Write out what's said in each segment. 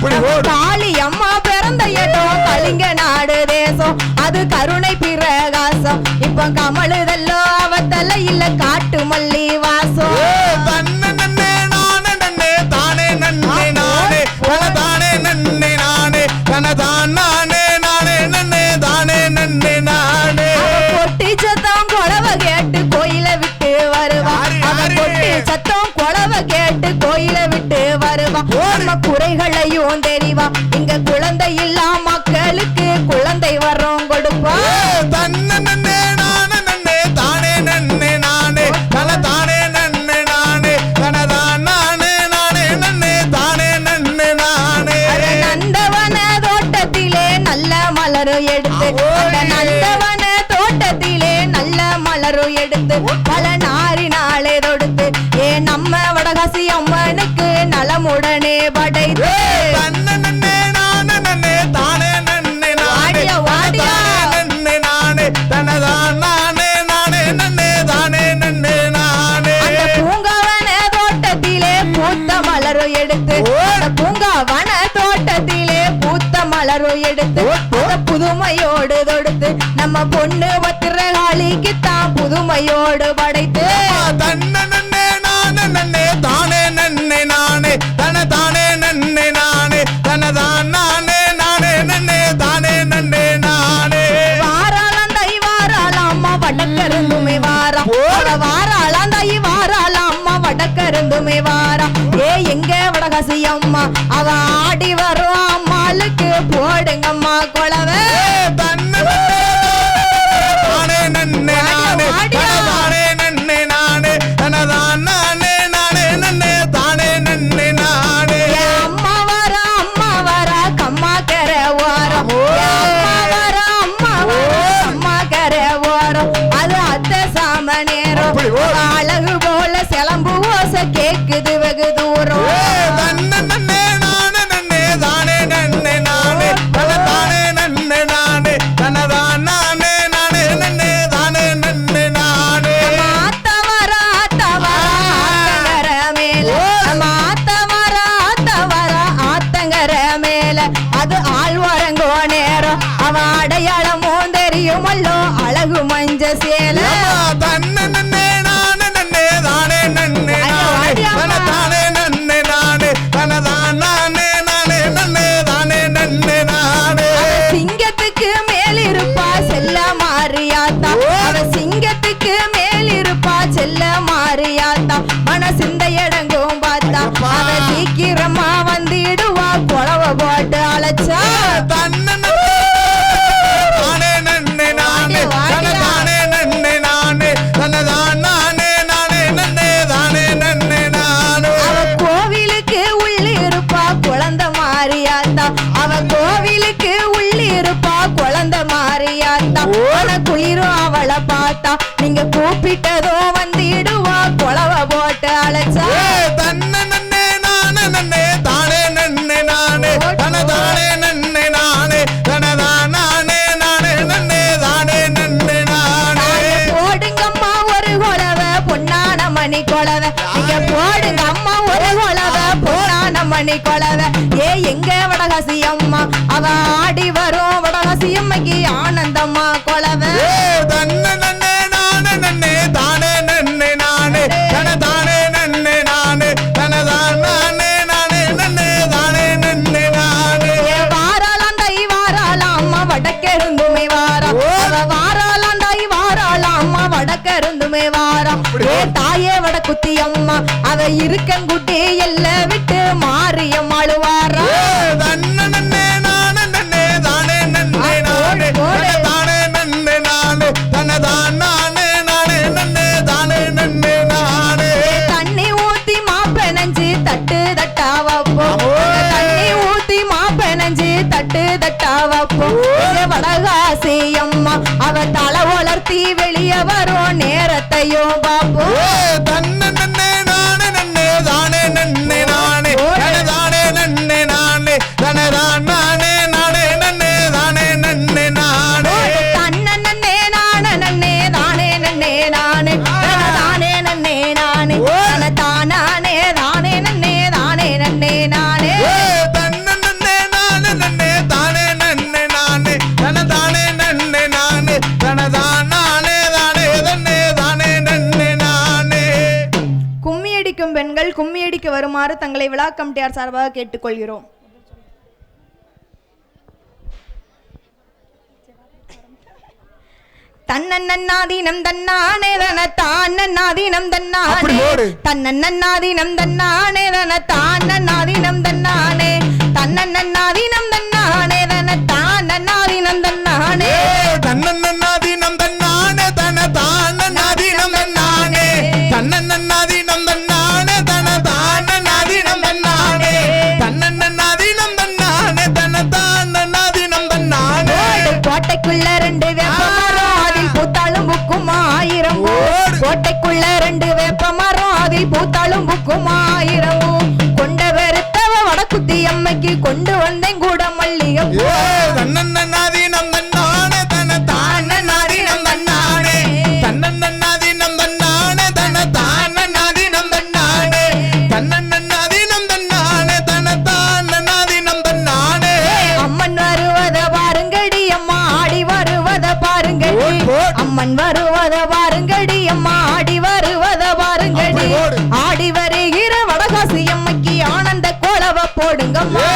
காளி அம்மா பிறந்த இடம் கலிங்க நாடு தேசம். அது கருணை பிரகாசம். இப்ப கமலுதல்லோ அவ தலையில காட்டு மல்லி வாசம். சத்தம் குழவை கேட்டு கோயில விட்டு வருவான் குறைகள் பல நாரி நாளை தொடுத்து ஏ நம்ம வடகாசி அம்மனுக்கு நலமுடனே படைத்து. எடுத்து பூங்காவன தோட்டத்திலே பூத்த மலரும் எடுத்து புதுமையோடு தொடுத்து நம்ம பொண்ணு பத்திரகாளிக்கு தான் புதுமையோடு படைத்து சொல்ல மாறியா? அம்மைக்கு ஆனந்தமா கொலவே தன்ன நன்னே நானே நன்னே தானே நன்னே நானே. தன தானே நன்னே நானே. வாராலாம் தை வாராலாம் அம்மா வடக்கெருந்துமே வாரா வாராலாம் தை வாராலாம் அம்மா வடக்கெருந்துமே வாரா தாயே வடக்குத்தி அம்மா அவ இருக்கங்குட்டி எல்ல விட்டு மாறியம்மா. தண்ணி ஊத்தி மாப்பெனஞ்சு தட்டு தட்டா வைப்போம். வடகாசி அம்மா அவ வளர்த்தி வெளியே வரும் வருமாறு தங்களை விழா கமிட்டியார் சார்பாக கேட்டுக்கொள்கிறோம். தன்னன்னாதீனம் தன்னானே தன தானன்னாதீனம் கொண்டு வந்தேன் கூட மல்லிகை தன்னன்னாதி நம் தன்னானே தன தானநாதி நம் தன்னானே தன்னன்னாதி நம் தன்னானே தன தானநாதி நம் தன்னானே தன்னன்னாதி நம் தன்னானே தன தானநாதி நம் தன்னானே அம்மன் வருவத பாருங்கடி அம்மா ஆடி வருவத பாருங்கடி. அம்மன் வருவத பாருங்கடி அம்மா ஆடி வருவத பாருங்கடி ஆடி வருகிற வடகாசி அம்மைக்கு ஆனந்த கோலவ போடுங்கம்மா.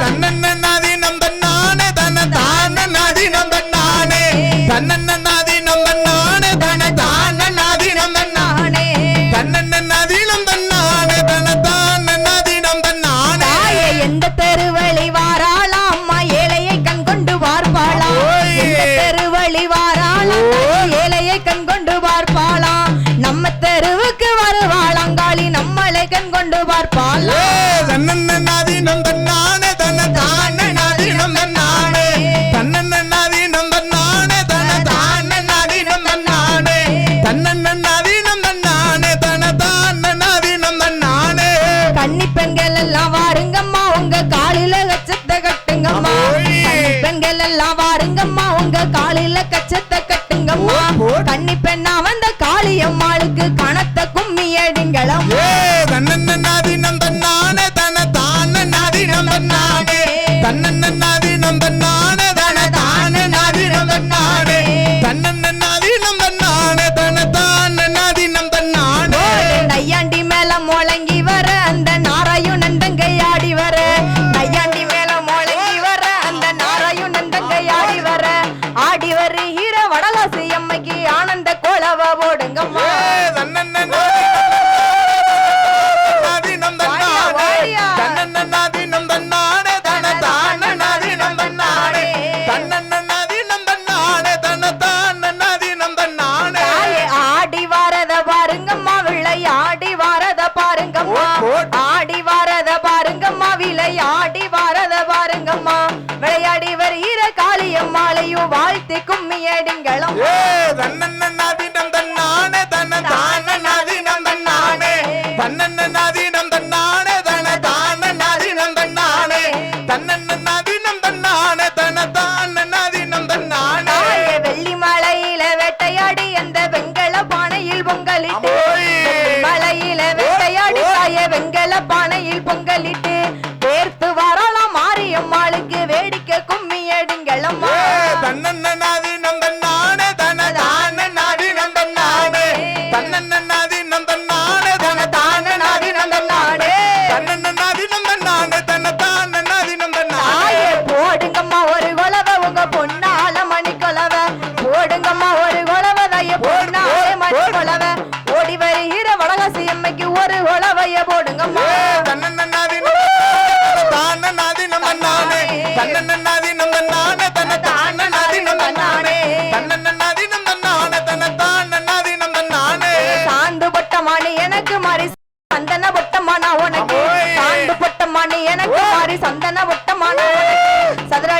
தன்னன்னாதி தெருவழி வாராளாம்? அம்மா ஏழையை கண் கொண்டு பார்ப்பாளாம். தெருவழி வாராளாம்? ஏழையை கண் கொண்டு நம்ம தெருவுக்கு வருவாளாங்காளி நம்மளை கண் கொண்டு பார்ப்பாளாம். தன்னன்னா தினம் தன்னா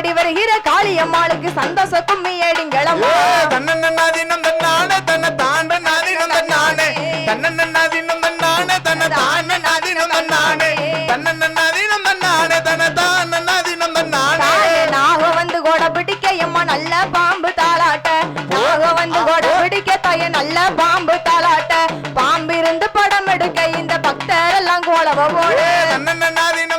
வருகிற காளியம்மாளுக்கு சந்தோஷ கும்மி ஏடிங்களம்மா. தன்னன்னாதீனம் தன்னானே தன்னை தாண்ட நாதீனம் தன்னானே தன்னன்னாதீனம் தன்னானே. தன்னை தாண்ட நாதீனம் தன்னானே தன்னன்னாதீனம் தன்னானே. தன்னை தாண்ட நாதீனம் தன்னானே நாக வந்து கூட பிடிக்க எம்மா நல்ல பாம்பு தாளாட்ட. நாக வந்து கூட பிடிக்க தாய நல்ல பாம்பு தாளாட்ட. பாம்பு இருந்து படம் எடுக்க இந்த பக்தர் எல்லாம் கோலவ போட. தன்னன்னாதீனம்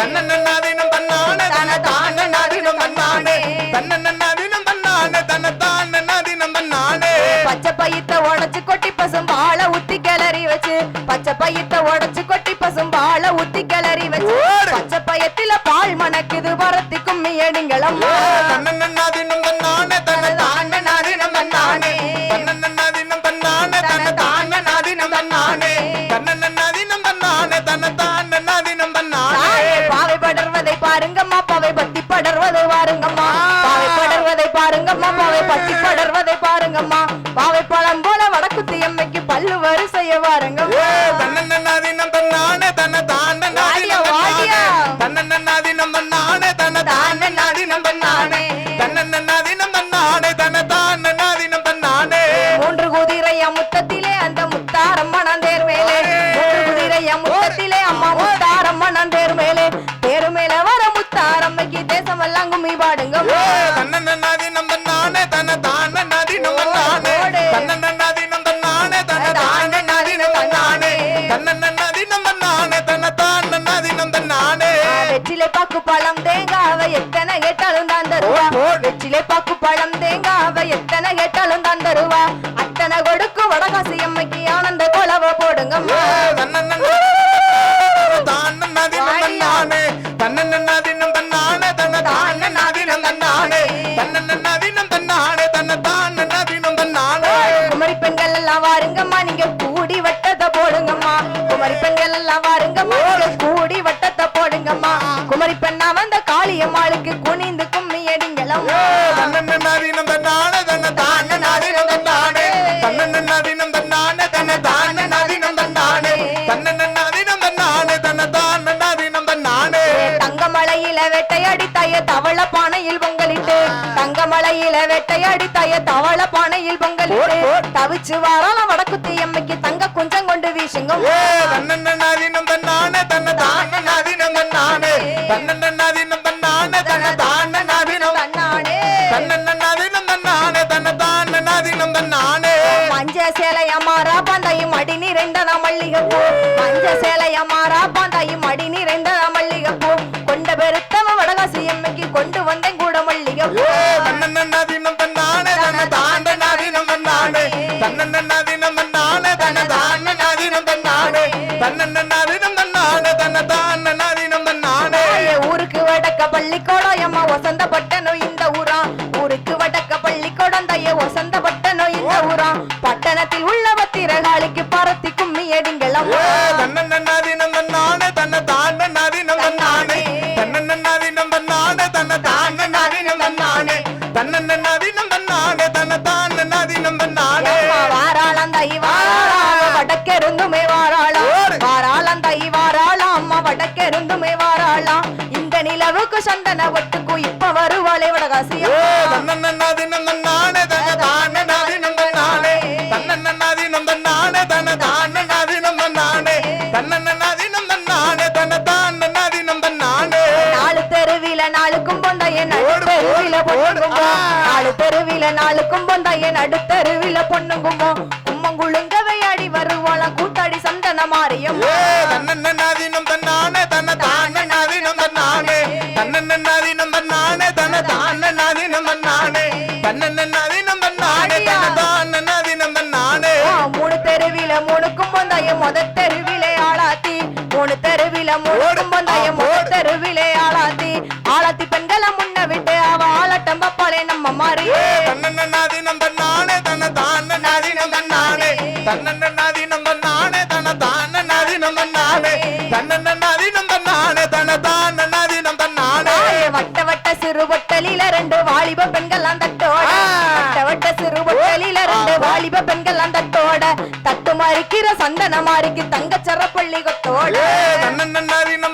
தன்னன்னாதீனம் தன்னானே தன்னை தாண்ட நாதீனம் தன்னானே. தன்னன்னாதீனம் தன்னானே தன்னை தாண்ட நாதீனம் தன்னானே. பச்சை பையத்தை உடைச்சு கொட்டி பசும் பாலை ஊத்தி கிளறி வச்சு. பச்சை பையத்தை உடைச்சு கொட்டி பசும் பாலை ஊத்தி கிளறி வச்சு. பச்சை பையத்தில பால் மணக்குது வரத்தி கும்மி எடுங்களம்மா தன்னன்னாதீனம் தன்னானே தன்னை பாருங்கம்மா பாவை பத்தி படர்வதை பாருங்கம்மா. பாவை படர்வதை பாருங்கம்மா பாவை பத்தி படர்வதை பாருங்கம்மா. பாவை பழம் போல வடக்குத்தி அம்மைக்கு பல்லு வரிசைய பாருங்கம்மா தங்கமலையில வேட்டையாடி தாய தவள பானையில் பொங்கலிட்டு. தங்கமலையில வேட்டையாடி தாய தவள பானையில் பொங்கலிட்டு. தவிச்சு வாரால வடக்குத்தி எம்மைக்கு தங்க குஞ்சம் கொண்டு வீசுங்க ஏ தன்னன்னாதீனம் தன்னானே தன்னை தாண்ட நாதீனம் தன்னானே. ஓடு, தெருவில. நாலு தெருவில நாளுக்கும் பொந்தைய நடு தெருவில பொண்ணுங்கும்போ கும்மங்குழுங்கவை அடி வருவாளாம். கூத்தாடி சந்தன மாறியம் ஏ தன்னன்னாதீனம் தன்னானே தன்னை நாதீனம் தன்னானே. தன்னன்னாதீனம் தன்னானே தன்னை தாண்ட பப்பாளே நம்ம மாறியே தன்னன்னாதீனம் தன்னானே தன்னை தாண்ட நாதீனம் தன்னானே தன்னன்னாதீனம் தன்னானே தன்னை தாண்ட நாதீனம் தன்னானே தன்னன்னாதீனம் தன்னானே தன்னை தாண்ட நாதீனம் தன்னானே வட்ட வட்ட சிறு பொட்டலில ரெண்டு வாலிப பெண்கள் தட்டோட. வட்ட வட்ட சிறு பொட்டலில ரெண்டு வாலிப பெண்கள் அந்த தட்டோட தட்டு மாறிக்கிற சந்தன மாறிக்கு தங்கச்சர பள்ளி கொத்தோட. ஏ தன்னன்னாதீனம்